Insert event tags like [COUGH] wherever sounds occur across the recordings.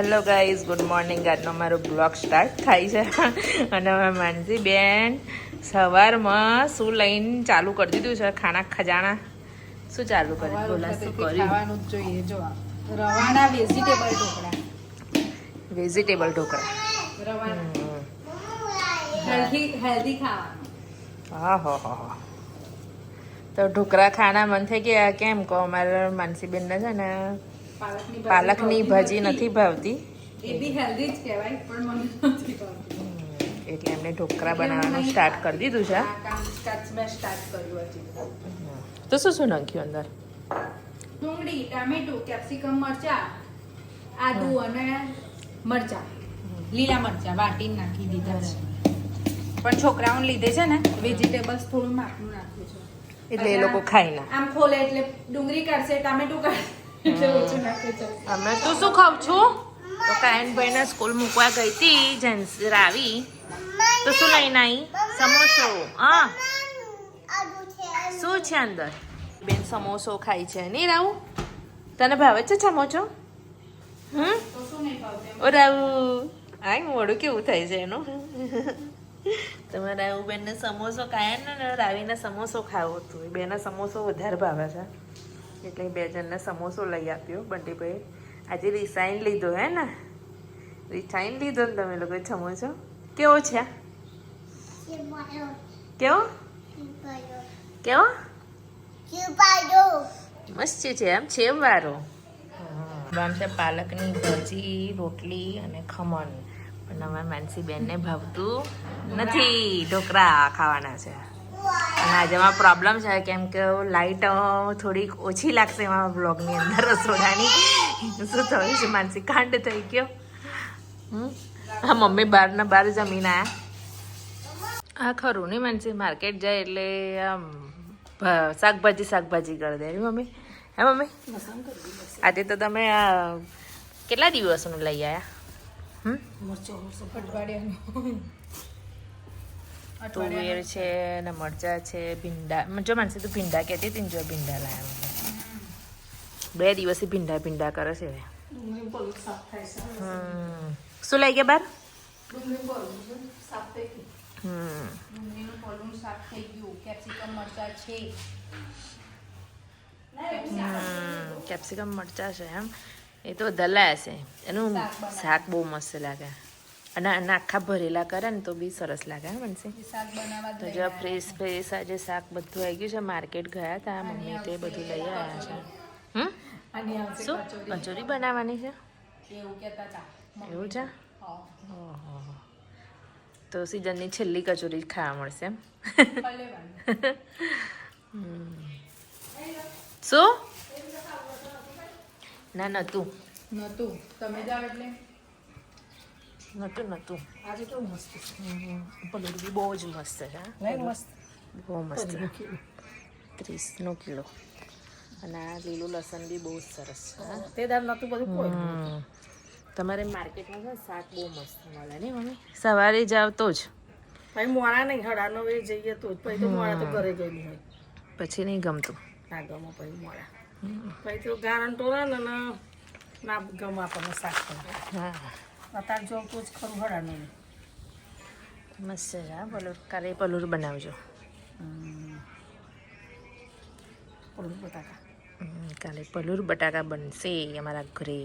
Hello guys good morning આજનો મારો blog start થાય છે. અને હવે માનસી બેન સવારમાં શું લઈને ચાલુ કરી દીધું છે? ખાના ખજાણા શું ચાલુ કર્યું? બોલા શું કર્યું? જોઈએ જો રવાના વેજીટેબલ ઢોકળા. વેજીટેબલ ઢોકળા. હો હો હો. તો ઢોકળા ખાના મન થઈ ગયા. કેમ કહો? અમારા માનસીબેનને છે ને પાલકની ભાજી નથી. ભાવતી. એ બી હેલ્ધી જ કહેવાય પણ મને નથી ભાવતી. એટલે એમને ઢોકળા બનાવવાનું સ્ટાર્ટ કરી દીધું છે. તો શું શું નાખ્યું અંદર? ડુંગળી ટામેટું કેપ્સિકમ મરચા આદુ અને મરચા. લીલા મરચા વાટીને નાખી દીધા છે. પણ છોકરાઓને લીધે છે ને? વેજીટેબલ્સ થોડું માપનું નાખ્યું છે. એટલે એ લોકો ખાઈ ના. આમ ખોલે એટલે ડુંગળી કાઢશે ટામેટું કાઢશે. અમે તું શું ખાવ છું? તો કાયનભાઈને સ્કૂલ મૂકવા ગઈ હતી જેન્સ રાવી તો શું લઈને આવી સમોસો. હા. શું છે અંદર? બેન સમોસો ખાય છે. નહીં રાવું તને ભાવે છે સમોસો? હમ? ઓ રાવું આય, મોડું કેવું થાય છે એનું? તમારે રાવું બેનને સમોસો ખાયા ને રાવીને સમોસો ખાવો હતું. બેને સમોસો વધારે ભાવે છે. એટલે બે જણને સમોસો લઈ આપ્યો બંટીભાઈ આજે રિસાઈન લીધો હે ને? રિસાઈન લીધો ને તમે લોકો સમોસો? કેવો છે? કેવો? કેવો? મસ્ત છે એમ છે વારો. નામ છે પાલકની ભાજી, રોટલી અને ખમણ. પણ અમારા માનસી બેનને ભાવતું નથી. ઢોકળા ખાવાના છે. અને આજે એમાં પ્રોબ્લેમ છે કેમ કે લાઈટ થોડીક ઓછી લાગશે એમાં બ્લોગની અંદર રસોડાની. શું થયું છે માનસી? કાંડ થઈ ગયો? હા મમ્મી બહારના બહાર જમીન આયા. હા ખરું નહીં માનસી. માર્કેટ જાય એટલે આમ શાકભાજી શાકભાજી કરી દે. મમ્મી? હે મમ્મી? આજે તો તમે આ કેટલા દિવસનું લઈ આવ્યા હમ? તુવેર છે ને મરચા છે ભીંડા. જો માનસી તું ભીંડા કહેતી હતી ને જો ભીંડા લાવ્યા બે દિવસથી ભીંડા ભીંડા કરે છે હમ. શું લઈ ગયા બાર? કેપ્સિકમ મરચા છે. એમ. એ તો બધા લાયા છે. એનું શાક બહુ મસ્ત લાગે. અને આખા ભરેલા કરે ને તો બી સરસ લાગે જ તો જો ફ્રેશ ફ્રેશ આજે શાક બધું આવી ગયું છે માર્કેટ ગયા હતા મમ્મી તે બધું લઈ આવ્યા છે. હમ? શું? કચોરી. બનાવવાની છે? એવું છે. તો સિઝનની છેલ્લી કચોરી ખાવા મળશે એમ. શું? ના નતું નતું તમે જાવ એટલે. નતું નતું આજે કેવું મસ્ત પનીર બી બહુ જ મસ્ત છે હા. નહીં મસ્ત બહુ મસ્ત ત્રીસનો કિલો અને આ લીલું લસણ બી બહુ જ સરસ છે હા. તે દાળ નહોતું બધું કોઈ તમારે માર્કેટમાં છે ને શાક બહુ મસ્ત મળે નહીં મમ્મી સવારે જાવ તો જ ભાઈ મોડા નહીં હડા નવે જઈએ તો જ પછી તો મોડા તો ઘરે ગયેલી હોય પછી નહીં ગમતું ના ગમો પછી મોડા પછી તો ગારંટો રહે ને ને ના ગમે આપણને શાક પણ હા અત્યારે જો તો જ ખરું હડા નહીં મસ્ત છે હા પલુર. કાલે પલુર બનાવજો. પલુર બટાકા. કાલે પલુર બટાકા બનશે અમારા ઘરે.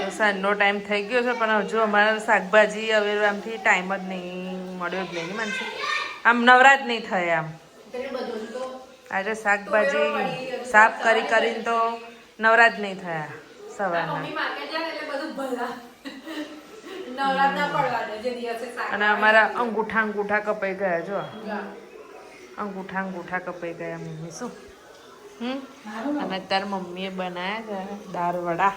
તો સાંજનો ટાઈમ થઈ ગયો છે પણ હજુ અમારા શાકભાજી હવે આમથી ટાઈમ જ નહીં મળ્યો જ નહીં માનસી. આમ નવરા જ નહીં થાય આમ. આજે શાકભાજી સાફ કરી કરીને તો નવરા જ નહીં થયા. સવારના. અને અમારા અંગૂઠા અંગૂઠા કપાઈ ગયા જો. અંગૂઠા અંગૂઠા કપાઈ ગયા મમ્મી શું? હમ? અને તાર મમ્મીએ બનાવ્યા છે દાળ વડા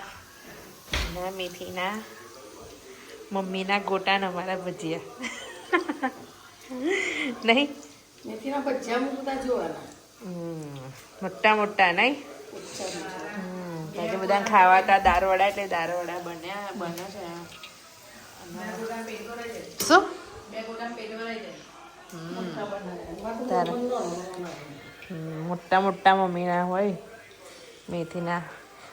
અને મેથીના મમ્મીના ગોટા ને અમારા ભજીયા. નહીં? મેથીના ભજીયા મૂકતા જોવાના. મોટા મોટા નહીં? આજે બધા ખાવા હતા દારવડા એટલે દાળ વડા બન્યા બને છે. શું? મોટા મોટા મમ્મીના હોય મેથીના.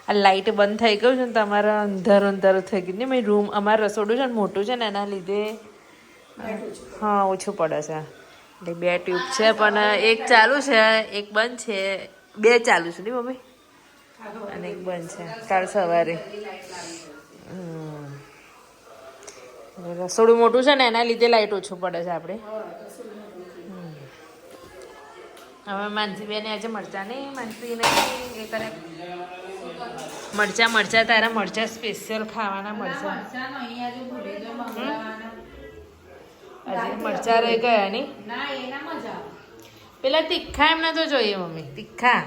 આ લાઇટ બંધ થઈ ગયું છે ને તમારા અંધારું અંધારું થઈ ગયું. ને મેં રૂમ અમારું રસોડું છે ને મોટું છે ને એના લીધે હા ઓછું પડે છે. એટલે બે ટ્યુબ છે પણ એક ચાલુ છે એક બંધ છે. બે ચાલુ છે ને મમ્મી? અને એક બંધ છે કાલ સવારે. રસોડું મોટું છે ને એના લીધે લાઇટ ઓછું પડે છે આપણે. હવે માનસીબેન આજે મરચા નહીં માનસીને નહીં એ કરે મરચા મરચા તારા મરચા સ્પેશિયલ ખાવાના મરચા. આજે મરચા રહી ગયા નહીં. પેલા તીખા એમને તો જોઈએ મમ્મી. તીખા?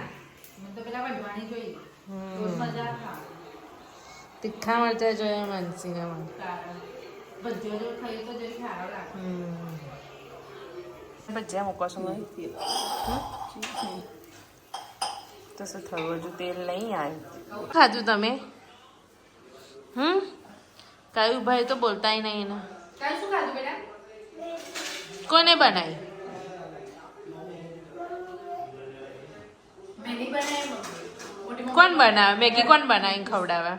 તીખા મરચા જોઈએ માનસીને મને કારણ ભજીયો જો ખાઈએ તો શું થયું? હજુ તેલ નહીં આવ્યું ખાધું તમે? હમ? કયું ભાઈ તો બોલતાય નહીં ને કોને બનાવી કોણ બનાવે? મેગી કોણ બનાવીને ખવડાવે?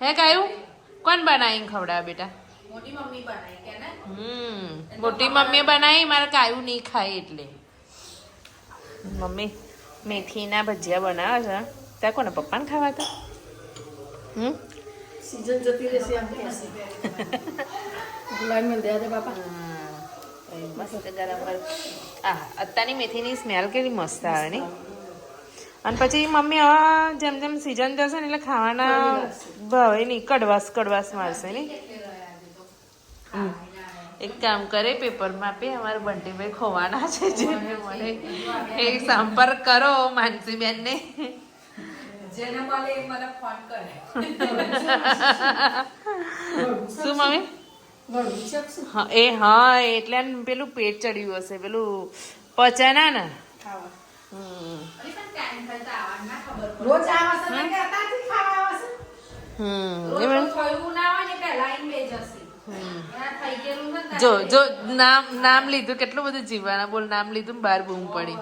હે કાયું? કોણ બનાવીને ખવડાવે બેટા? હમ મોટી મમ્મી બનાવી મારે કાયું નહીં ખાય એટલે. મમ્મી મેથીના ભજીયા બનાવે છે. ત્યાં કોને પપ્પાને ખાવા હતા હમ? સીઝન જતી રહેશે આમ ગુલાબ મળી રહ્યા બાપા. મસ્ત ગરમ ગરમ. આહ અત્યારની મેથીની સ્મેલ કેટલી મસ્ત આવે નહીં? અને પછી મમ્મી હવે જેમ જેમ સિઝન જશે ને એટલે ખાવાના ભાવે નહીં કડવાશ કડવાશ મારશે ને હમ. એક કામ કરે પેપરમાં આપે અમારે બંટીભાઈ ખોવાના છે જેને મને એ સંપર્ક કરો માનસીબેનને. જેને મળે એ મને ફોન કરે. શું મમ્મી? હા એ હા એટલે પેલું પેટ ચડ્યું હશે પેલું પચાના ને? ખાવા રોજ આવશે ને કે અત્યારથી ખાવા આવશે જો જો નામ નામ લીધું કેટલું બધું જીવવાના? બોલ નામ લીધું બહાર બૂમ પડી.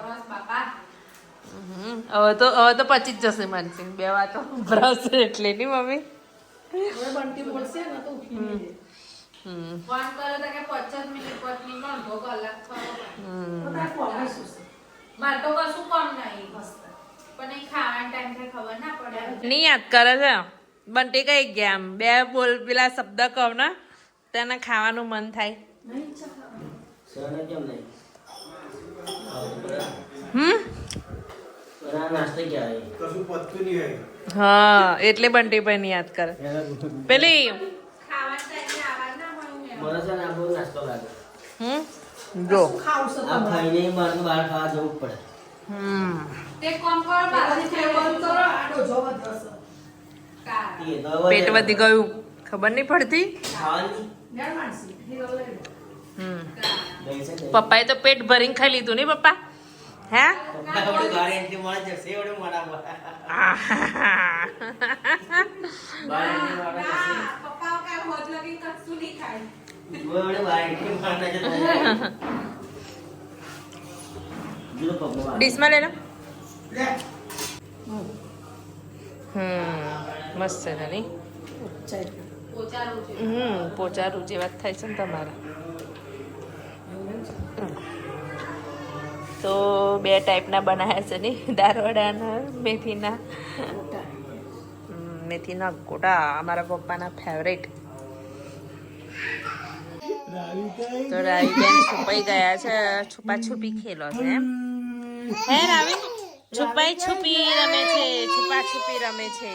હવે તો હવે તો પચી જ જશે માનસિંહ. બે વાતો ભરાશે એટલે ની મમ્મી? હવે બંટી બોલશે ને તો ઉઠી નહીં દે હમ. ફોન કર્યો કે મિનિટ મારે તો કશું કામ નહીં પણ એ ખાવાના ટાઈમ ખબર ના પડે. નહીં યાદ કરે છે? બંટી કઈ ગયા આમ બે બોલ પેલા શબ્દ કહો ને તેને ખાવાનું મન થાય. હમ? હા એટલે બંટીભાઈ પણ યાદ કરે. પેલી? હમ? જો. આ ખાઈને બહાર બહાર ખાવા જવું પડે. હમ. તે કોમ કરો પહેલાથી બાજુ કરો આડો જબરદસ્ત પેટ વધી ગયું. ખબર નહીં પડતી. પપ્પાએ તો પેટ ભરીને ખાઈ લીધું નહીં પપ્પા? હે? પપ્પા ડીશમાં લઈ લો. હમ મસ્ત છે નહીં હમ પોચારું જે વાત થાય છે ને તમારા. તો બે ટાઈપના બનાવ્યા છે નહીં દારવાડાના મેથીના. મેથીના ગોટા અમારા પપ્પાના ફેવરેટ તો રાવીબેન છુપાઈ ગયા છે છુપા છુપી ખેલો છે એમ. હે રાવી છુપાઈ છુપી રમે છે છુપા છુપી રમે છે.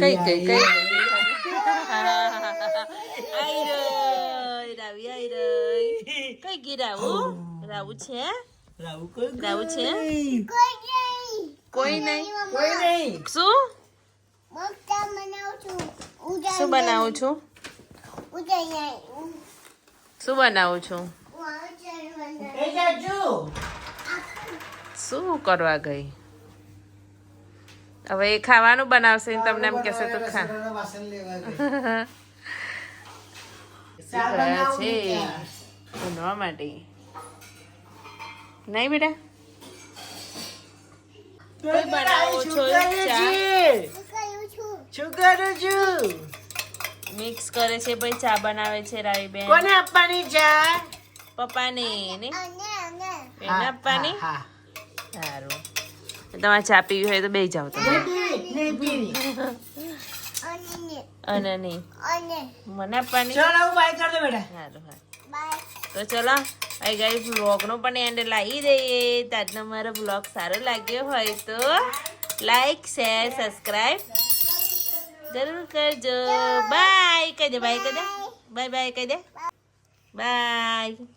કઈ કઈ કઈ? આઈ રઈ રાવી આઈ રઈ કઈ ગઈ રાવું? રાવું છે રાવું કોઈ રાવું છે? કોઈ નહીં. કોઈ નહીં. શું? શું બનાવું છું? શું બનાવું છું? શું કરવા ગઈ? હવે એ ખાવાનું બનાવશે તમને એમ કહેશે તો ખા. ગયા [LAUGHS] છે? ઊંઘવા માટે. નહીં બેટા? તો બનાવો છો. શું કરે? છે? મિક્સ કરે છે ભાઈ ચા બનાવે છે રાવીબેન કોને આપવાની ચા? પપ્પાને ને? એને આપવાની? સારું. તમારે ચા પીવી હોય તો બે જાવ તમે. અને નહીં મને આપવાની? ચાલ આવું બાય કર દો બેટા. સારું સારું તો ચલો અહીં ગાઈ વ્લોગનો પણ એન્ડ લાવી દઈએ. તો આજનો મારો વ્લોગ સારો લાગ્યો હોય તો લાઈક શેર સબસ્ક્રાઈબ જરૂર કરજો બાય કહી દે બાય કહી દે બાય બાય કહી દે બાય